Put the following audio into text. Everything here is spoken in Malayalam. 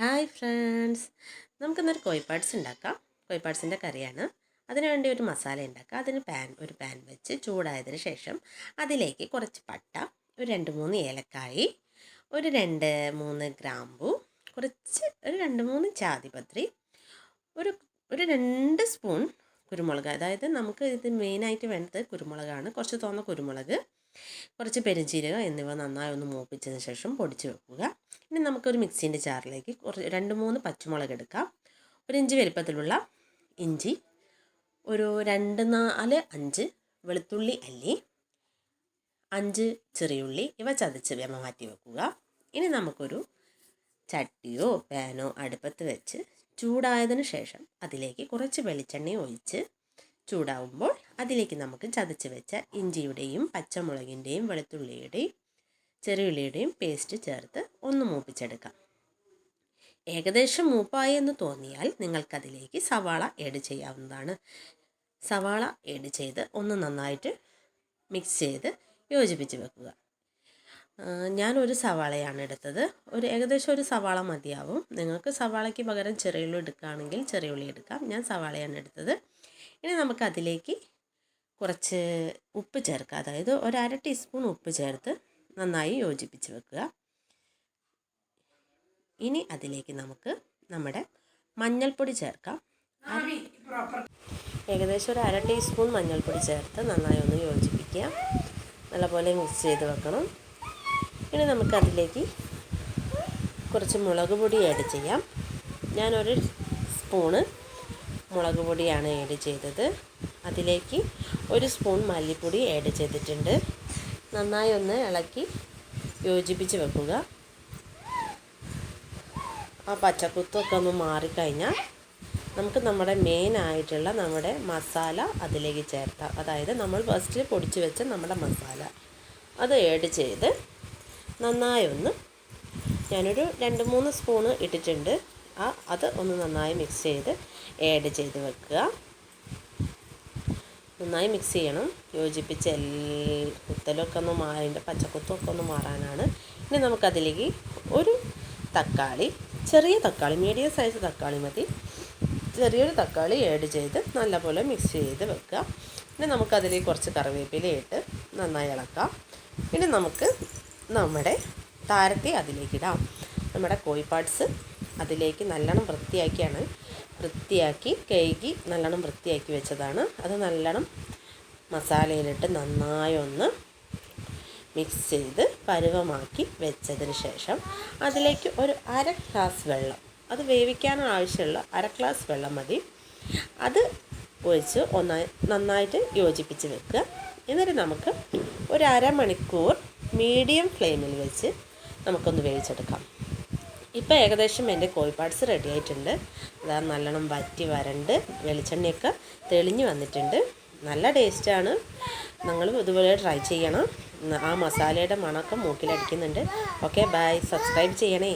Hi friends. നമുക്കിന്നൊരു കോഴിപ്പാട്സ് ഉണ്ടാക്കാം. കോഴിപ്പാട്സിന്റെ കറിയാണ്. അതിനുവേണ്ടി ഒരു മസാല ഉണ്ടാക്കാം. അതിന് പാൻ ഒരു പാൻ വെച്ച് ചൂടായതിന് ശേഷം അതിലേക്ക് കുറച്ച് പട്ട ഒരു രണ്ട് മൂന്ന് ഏലക്കായി ഒരു രണ്ട് മൂന്ന് ഗ്രാമ്പു കുറച്ച് ഒരു രണ്ട് മൂന്ന് ചാതിപത്രി ഒരു ഒരു രണ്ട് സ്പൂൺ കുരുമുളക്. അതായത് നമുക്ക് ഇത് മെയിനായിട്ട് വേണ്ടത് കുരുമുളകാണ്. കുറച്ച് തോന്ന കുരുമുളക് കുറച്ച് പെരുംജീരകം എന്നിവ നന്നായി ഒന്ന് മൂപ്പിച്ചതിന് ശേഷം പൊടിച്ച് വെക്കുക. ഇനി നമുക്കൊരു മിക്സീന്റെ ജാറിലേക്ക് കുറച്ച് രണ്ട് മൂന്ന് പച്ചമുളക് എടുക്കാം. ഒരു ഇഞ്ചി വലിപ്പത്തിലുള്ള ഇഞ്ചി ഒരു രണ്ട് നാല് അഞ്ച് വെളുത്തുള്ളി അല്ലി അഞ്ച് ചെറിയുള്ളി ഇവ ചതച്ച് വേമ മാറ്റി വെക്കുക. ഇനി നമുക്കൊരു ചട്ടിയോ പാനോ അടുപ്പത്ത് വെച്ച് ചൂടായതിനു ശേഷം അതിലേക്ക് കുറച്ച് വെളിച്ചെണ്ണ ഒഴിച്ച് ചൂടാവുമ്പോൾ അതിലേക്ക് നമുക്ക് ചതച്ച് വെച്ച ഇഞ്ചിയുടെയും പച്ചമുളകിന്റെയും വെളുത്തുള്ളിയുടെയും ചെറിയുള്ളിയുടെയും പേസ്റ്റ് ചേർത്ത് ഒന്ന് മൂപ്പിച്ചെടുക്കാം. ഏകദേശം മൂപ്പായി എന്ന് തോന്നിയാൽ നിങ്ങൾക്കതിലേക്ക് സവാള ഏഡ് ചെയ്യാവുന്നതാണ്. സവാള ഏഡ് ചെയ്ത് ഒന്ന് നന്നായിട്ട് മിക്സ് ചെയ്ത് യോജിപ്പിച്ച് വെക്കുക. ഞാനൊരു സവാളയാണ് എടുത്തത്. ഒരു ഏകദേശം ഒരു സവാള മതിയാവും. നിങ്ങൾക്ക് സവാളയ്ക്ക് പകരം ചെറിയുള്ളി എടുക്കുകയാണെങ്കിൽ ചെറിയുള്ളി എടുക്കാം. ഞാൻ സവാളയാണ് എടുത്തത്. ഇനി നമുക്ക് അതിലേക്ക് കുറച്ച് ഉപ്പ് ചേർക്കുക അതായത് ഒരു അര ടീസ്പൂൺ ഉപ്പ് ചേർത്ത് നന്നായി യോജിപ്പിച്ച് വെക്കുക. ഇനി അതിലേക്ക് നമുക്ക് നമ്മുടെ മഞ്ഞൾപ്പൊടി ചേർക്കാം. ഏകദേശം ഒരു അര ടീസ്പൂൺ മഞ്ഞൾപ്പൊടി ചേർത്ത് നന്നായി ഒന്ന് യോജിപ്പിക്കുക. നല്ലപോലെ മിക്സ് ചെയ്ത് വെക്കണം. ഇനി നമുക്കതിലേക്ക് കുറച്ച് മുളക് പൊടി ആഡ് ചെയ്യാം. ഞാനൊരു സ്പൂണ് മുളക് പൊടിയാണ് ആഡ് ചെയ്തത്. അതിലേക്ക് ഒരു സ്പൂൺ മല്ലിപ്പൊടി ആഡ് ചെയ്തിട്ടുണ്ട്. നന്നായി ഒന്ന് ഇളക്കി യോജിപ്പിച്ച് വെക്കുക. ആ പച്ചക്കുത്തൊക്കെ ഒന്ന് മാറിക്കഴിഞ്ഞാൽ നമുക്ക് നമ്മുടെ മെയിൻ ആയിട്ടുള്ള നമ്മുടെ മസാല അതിലേക്ക് ചേർത്താം അതായത് നമ്മൾ ഫസ്റ്റിൽ പൊടിച്ച് വെച്ച നമ്മുടെ മസാല. അത് ഏഡ് ചെയ്ത് നന്നായി ഒന്ന് ഞാനൊരു രണ്ട് മൂന്ന് സ്പൂണ് ഇട്ടിട്ടുണ്ട്. ആ അത് ഒന്ന് നന്നായി മിക്സ് ചെയ്ത് ഏഡ് ചെയ്ത് വെക്കുക. നന്നായി മിക്സ് ചെയ്യണം. യോജിപ്പിച്ച് എല്ലാം കുത്തലൊക്കെ ഒന്ന് മാറിന്റെ പച്ചക്കുത്തൊക്കെ ഒന്ന് മാറാനാണ്. ഇനി നമുക്കതിലേക്ക് ഒരു തക്കാളി ചെറിയ തക്കാളി മീഡിയം സൈസ് തക്കാളി മതി. ചെറിയൊരു തക്കാളി ഏഡ് ചെയ്ത് നല്ലപോലെ മിക്സ് ചെയ്ത് വെക്കുക. പിന്നെ നമുക്കതിലേക്ക് കുറച്ച് കറിവേപ്പിലയിട്ട് നന്നായി ഇളക്കാം. പിന്നെ നമുക്ക് നമ്മുടെ താരത്തെ അതിലേക്കിടാം നമ്മുടെ കോഴി പാർട്സ് അതിലേക്ക് നല്ലോണം വൃത്തിയാക്കിയാണ്. വൃത്തിയാക്കി കഴുകി നല്ലോണം വൃത്തിയാക്കി വെച്ചതാണ്. അത് നല്ലോണം മസാലയിലിട്ട് നന്നായി ഒന്ന് മിക്സ് ചെയ്ത് പരുവമാക്കി വെച്ചതിന് ശേഷം അതിലേക്ക് ഒരു അര ഗ്ലാസ് വെള്ളം അത് വേവിക്കാൻ ആവശ്യമുള്ള അര ഗ്ലാസ് വെള്ളം മതി. അത് ഒഴിച്ച് ഒന്നായി നന്നായിട്ട് യോജിപ്പിച്ച് വെക്കുക. എന്നിട്ട് നമുക്ക് ഒരു അരമണിക്കൂർ മീഡിയം ഫ്ലെയിമിൽ വെച്ച് നമുക്കൊന്ന് വേവിച്ചെടുക്കാം. ഇപ്പോൾ ഏകദേശം എന്റെ കോഴിപ്പാട്സ് റെഡി ആയിട്ടുണ്ട്. അതാ നല്ലോണം വറ്റി വരണ്ട് വെളിച്ചെണ്ണയൊക്കെ തെളിഞ്ഞ് വന്നിട്ടുണ്ട്. നല്ല ടേസ്റ്റാണ് നിങ്ങൾ ഇതുപോലെ ട്രൈ ചെയ്യണം. ആ മസാലയുടെ മണമൊക്കെ മൂക്കിലടിക്കുന്നുണ്ട്. ഓക്കെ ബൈ സബ്സ്ക്രൈബ് ചെയ്യണേ.